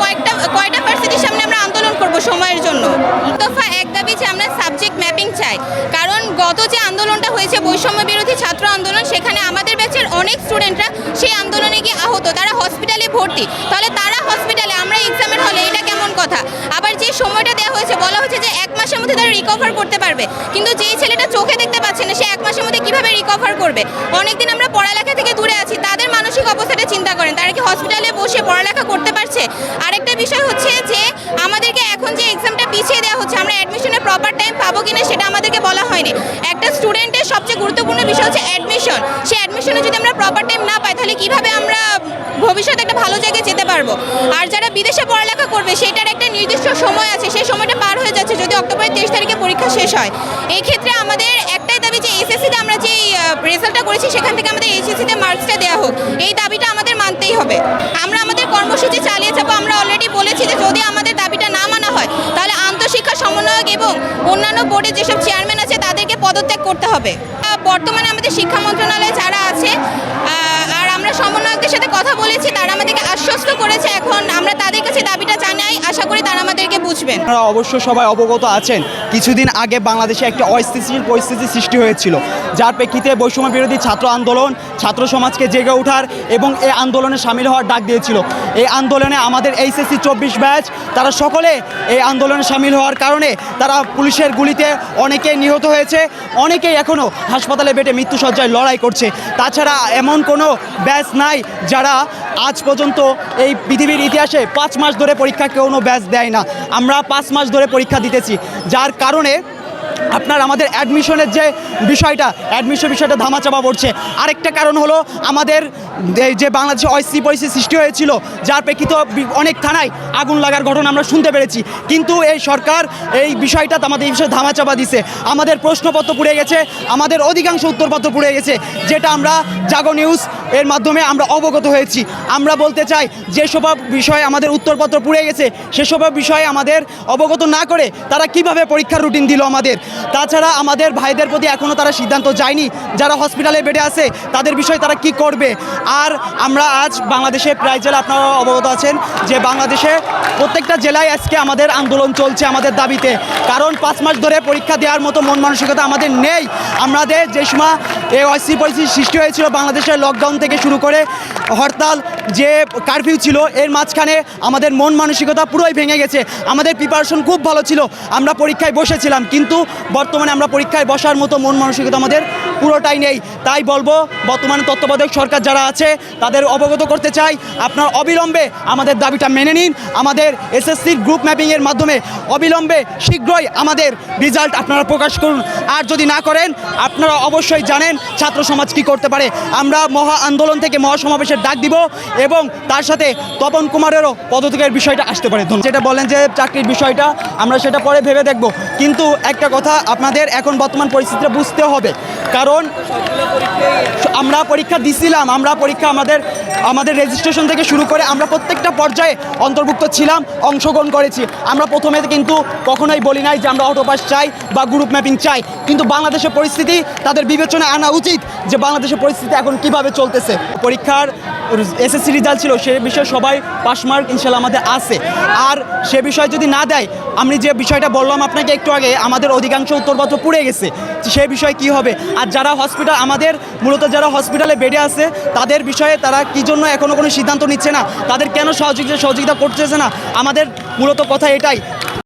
কয়েকটা, কয়টা ভার্সিটির সামনে আমরা আন্দোলন করব সময়ের জন্য? দফা এক দাবি যে আমরা সাবজেক্ট ম্যাপিং চাই। কারণ গত যে আন্দোলনটা হয়েছে, বৈষম্য বিরোধী ছাত্র আন্দোলন, সেখানে আমাদের ব্যাচের অনেক স্টুডেন্টরা সেই আন্দোলনে গিয়ে আহত। তারা হসপিটালে ভর্তি। তাহলে তারা হসপিটালে আমরা এক্সামের হলে এটা কেমন কথা? আবার যে সময়টা দেওয়া হয়েছে, বলা হচ্ছে যে এক মধ্যে তারা রিকভার করতে পারবে। কিন্তু যেই ছেলেটা চোখে দেখতে পাচ্ছে না, সে এক মাসের মধ্যে কীভাবে রিকভার করবে? অনেকদিন আমরা পড়ালেখা থেকে দূরে আছি, তাদের মানসিক অবস্থাটা চিন্তা করেন। তারা কি হসপিটালে বসে পড়ালেখা করতে পারছে? আরেকটা বিষয় হচ্ছে যে, আমাদেরকে এখন যে এক্সামটা পিছিয়ে দেওয়া হচ্ছে, আমরা অ্যাডমিশনের প্রপার টাইম পাবো কিনা সেটা আমাদেরকে বলা হয়নি। একটা স্টুডেন্টের সবচেয়ে গুরুত্বপূর্ণ বিষয় হচ্ছে অ্যাডমিশন সে অ্যাডমিশনে যদি আমরা প্রপার টাইম না পাই, তাহলে কীভাবে আমরা ভবিষ্যতে একটা ভালো জায়গায় যেতে পারব? আর যারা বিদেশে পড়ালেখা করবে, সেটার একটা নির্দিষ্ট সময় আছে। সেই সময়টা হয়ে যাচ্ছে যদি অক্টোবরের তেইশ তারিখে পরীক্ষা শেষ হয়। এই ক্ষেত্রে আমাদের একটাই দাবি যে এসএসসিতে আমরা যে রেজাল্টটা করেছি, সেখান থেকে আমাদের এইচএসসিতে মার্কসটা দেওয়া হোক। এই দাবিটা আমাদের মানতেই হবে। আমরা আমাদের কর্মসূচি চালিয়ে যাব। আমরা অলরেডি বলেছি যে যদি আমাদের দাবিটা না মানা হয়, তাহলে আন্তঃশিক্ষা সমন্বয়ক এবং অন্যান্য বোর্ডের যেসব চেয়ারম্যান আছে, তাদেরকে পদত্যাগ করতে হবে। বর্তমানে আমাদের শিক্ষা মন্ত্রণালয়ে যারা আছে আর আমরা সমন্বয়কদের সাথে কথা বলেছি, তারা আমাদেরকে আশ্বস্ত করেছে। এখন আমরা তাদের কাছে দাবিটা জানাই। আশা করি তারা আমাদেরকে বুঝবেন। অবশ্য সবাই অবগত আছেন, কিছুদিন আগে বাংলাদেশে একটি অস্থিতিশীল পরিস্থিতি সৃষ্টি হয়েছিল। যার প্রেক্ষিতে বৈষম্য বিরোধী ছাত্র আন্দোলন, ছাত্র সমাজকে জেগে ওঠার এবং এই আন্দোলনে সামিল হওয়ার ডাক দিয়েছিল। এই আন্দোলনে আমাদের এইচএসসি চব্বিশ ব্যাচ, তারা সকলে এই আন্দোলনে সামিল হওয়ার কারণে তারা পুলিশের গুলিতে অনেকেই নিহত হয়েছে, অনেকেই এখনও হাসপাতালে বেটে মৃত্যুসজ্জায় লড়াই করছে। তাছাড়া এমন কোনো ব্যাচ নাই যারা আজ পর্যন্ত এই পৃথিবীর ইতিহাসে পাঁচ মাস ধরে পরীক্ষা কোনো ব্যাচ দেয় না। আমরা পাঁচ মাস ধরে পরীক্ষা দিতেছি। যার কারণে আপনার আমাদের অ্যাডমিশনের যে বিষয়টা অ্যাডমিশন বিষয়টা ধামাচাপা পড়ছে। আরেকটা কারণ হলো আমাদের এই যে বাংলাদেশে অস্থির পরিস্থিতি সৃষ্টি হয়েছিল, যার প্রেক্ষিত অনেক থানায় আগুন লাগার ঘটনা আমরা শুনতে পেরেছি। কিন্তু এই সরকার এই বিষয়টা আমাদের এই বিষয়ে ধামাচাপা দিছে। আমাদের প্রশ্নপত্র পুড়ে গেছে, আমাদের অধিকাংশ উত্তরপত্র পুড়ে গেছে, যেটা আমরা জাগো নিউজ এর মাধ্যমে আমরা অবগত হয়েছি। আমরা বলতে চাই যেসব বিষয়ে আমাদের উত্তরপত্র পুড়ে গেছে সেসব বিষয়ে আমাদের অবগত না করে তারা কীভাবে পরীক্ষার রুটিন দিল আমাদের? তাছাড়া আমাদের ভাইদের প্রতি এখনও তারা সিদ্ধান্ত যায়নি। যারা হসপিটালে বেডে আছে, তাদের বিষয়ে তারা কি করবে? আর আমরা আজ বাংলাদেশে প্রায় জেলা আপনারা অবগত আছেন যে বাংলাদেশে প্রত্যেকটা জেলায় আজকে আমাদের আন্দোলন চলছে আমাদের দাবিতে। কারণ পাঁচ মাস ধরে পরীক্ষা দেওয়ার মতো মন মানসিকতা আমাদের নেই। আমাদের যে সময় এই অস্থির পরিস্থিতি সৃষ্টি হয়েছিল বাংলাদেশের লকডাউন থেকে শুরু করে হরতাল যে কারফিউ ছিল, এর মাঝখানে আমাদের মন মানসিকতা পুরোই ভেঙে গেছে। আমাদের প্রিপারেশন খুব ভালো ছিল। আমরা পরীক্ষায় বসেছিলাম, কিন্তু বর্তমানে আমরা পরীক্ষায় বসার মতো মন মানসিকতা আমাদের পুরোটাই নেই। তাই বলব, বর্তমানে তত্ত্বাবধায়ক সরকার যারা আছে, তাদের অবগত করতে চাই, আপনার অবিলম্বে আমাদের দাবিটা মেনে নিন। আমাদের এসএসসির গ্রুপ ম্যাপিংয়ের মাধ্যমে অবিলম্বে শীঘ্রই আমাদের রেজাল্ট আপনারা প্রকাশ করুন। আর যদি না করেন, আপনারা অবশ্যই জানেন ছাত্র সমাজ কী করতে পারে। আমরা মহা আন্দোলন থেকে মহাসমাবেশের ডাক দিব এবং তার সাথে তপন কুমারেরও পদত্যাগের বিষয়টা আসতে পারে। যেটা বলেন যে চাকরির বিষয়টা, আমরা সেটা পরে ভেবে দেখব। কিন্তু একটা কথা, আপনাদের এখন বর্তমান পরিস্থিতিটা বুঝতে হবে। কারণ আমরা পরীক্ষা দিছিলাম, আমরা পরীক্ষা আমাদের আমাদের রেজিস্ট্রেশন থেকে শুরু করে আমরা প্রত্যেকটা পর্যায়ে অন্তর্ভুক্ত ছিলাম, অংশগ্রহণ করেছি। আমরা প্রথমে কিন্তু কখনোই বলি নাই যে আমরা অটোপাস চাই বা গ্রুপ ম্যাপিং চাই। কিন্তু বাংলাদেশের পরিস্থিতি, তাদের বিবেচনায় আনা উচিত যে বাংলাদেশের পরিস্থিতি এখন কীভাবে চলতেছে। পরীক্ষার এসএসসি রেজাল্ট ছিল, সে বিষয়ে সবাই পাস মার্ক ইনশাল্লাহ আমাদের আছে। আর সে বিষয় যদি না দেয়, আমি যে বিষয়টা বললাম আপনাকে একটু আগে, আমাদের অধিকাংশ উত্তরপত্র পুড়ে গেছে। সেই বিষয়ে কি হবে? আর যারা হসপিটাল আমাদের মূলত যারা হসপিটালে বেডে আছে, তাদের বিষয়ে তারা কি জন্য এখনও কোনো সিদ্ধান্ত নিচ্ছে না? তাদের কেন সহযোগিতা সহযোগিতা করতেছে না? আমাদের মূলত কথা এটাই।